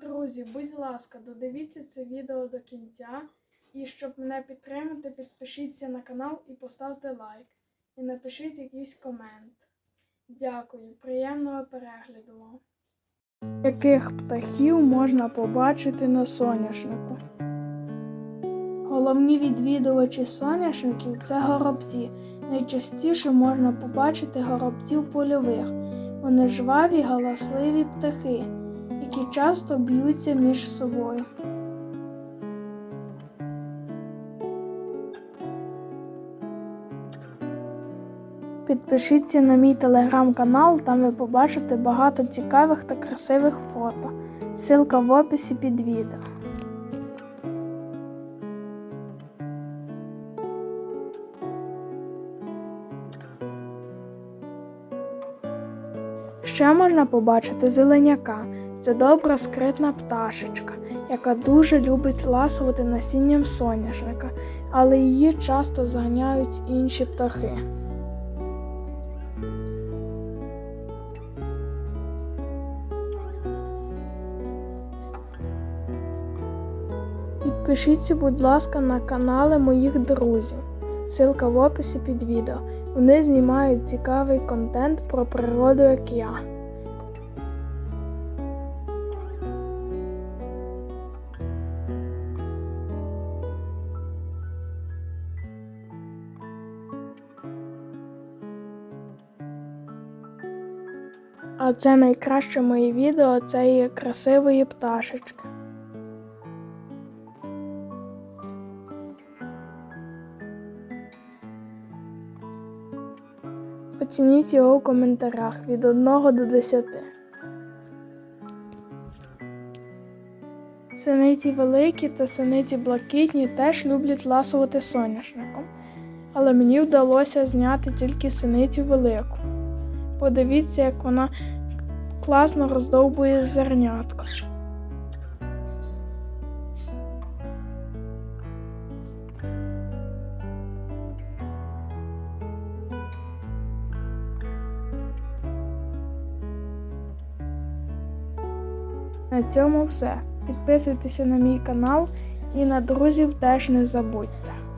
Друзі, будь ласка, додивіться це відео до кінця. І щоб мене підтримати, підпишіться на канал і поставте лайк. І напишіть якийсь комент. Дякую, приємного перегляду вам. Яких птахів можна побачити на соняшнику? Головні відвідувачі соняшників це горобці. Найчастіше можна побачити горобців польових. Вони жваві, галасливі птахи, які часто б'ються між собою. Підпишіться на мій телеграм-канал, там ви побачите багато цікавих та красивих фото. Ссылка в описі під відео. Ще можна побачити зеленяка. Це добра скритна пташечка, яка дуже любить ласувати насінням соняшника, але її часто зганяють інші птахи. Підпишіться, будь ласка, на канали моїх друзів. Ссылка в описі під відео. Вони знімають цікавий контент про природу, як я. А це найкраще моє відео цієї красивої пташечки. Оцініть його в коментарях від 1 до 10. Синиці великі та синиці блакитні теж люблять ласувати соняшником, але мені вдалося зняти тільки синицю велику. Подивіться, як вона класно роздовбує зернятко. На цьому все. Підписуйтеся на мій канал і на друзів теж не забудьте.